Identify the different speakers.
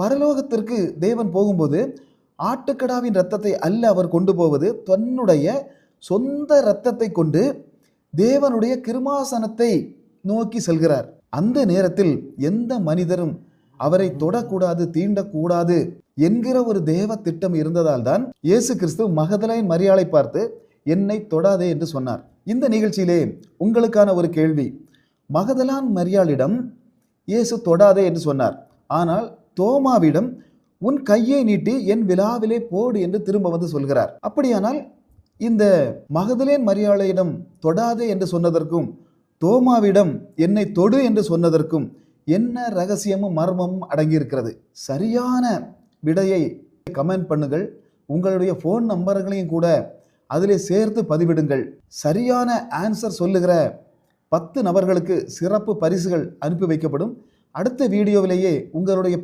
Speaker 1: பரலோகத்திற்கு தேவன் போகும்போது ஆட்டுக்கடாவின் ரத்தத்தை அல்ல அவர் கொண்டு போவது தன்னுடைய சொந்த இரத்தத்தை கொண்டு தேவனுடைய கிருமாசனத்தை நோக்கி செல்கிறார். அந்த நேரத்தில் எந்த மனிதரும் அவரை தொடக்கூடாது தீண்டக்கூடாது என்கிற ஒரு தேவ திட்டம் இருந்ததால் தான் இயேசு கிறிஸ்து மகதலைன் மரியாளை பார்த்து என்னை தொடாதே என்று சொன்னார். இந்த நிகழ்ச்சியிலே உங்களுக்கான ஒரு கேள்வி. மகதலான் மரியாளிடம் இயேசு தொடாதே என்று சொன்னார். ஆனால் தோமாவிடம் உன் கையை நீட்டி என் விழாவிலே போடு என்று திரும்ப வந்து சொல்கிறார். அப்படியானால் இந்த மகதலேன் மரியாளையிடம் தொடாதே என்று சொன்னதற்கும் தோமாவிடம் என்னை தொடு என்று சொன்னதற்கும் என்ன ரகசியமும் மர்மமும் அடங்கியிருக்கிறது. சரியான விடையை கமெண்ட் பண்ணுங்கள். உங்களுடைய ஃபோன் நம்பர்களையும் கூட அதிலே சேர்த்து பதிவிடுங்கள். சரியான ஆன்சர் சொல்லுகிற பத்து நபர்களுக்கு சிறப்பு பரிசுகள் அனுப்பி வைக்கப்படும். அடுத்த வீடியோவிலேயே உங்களுடைய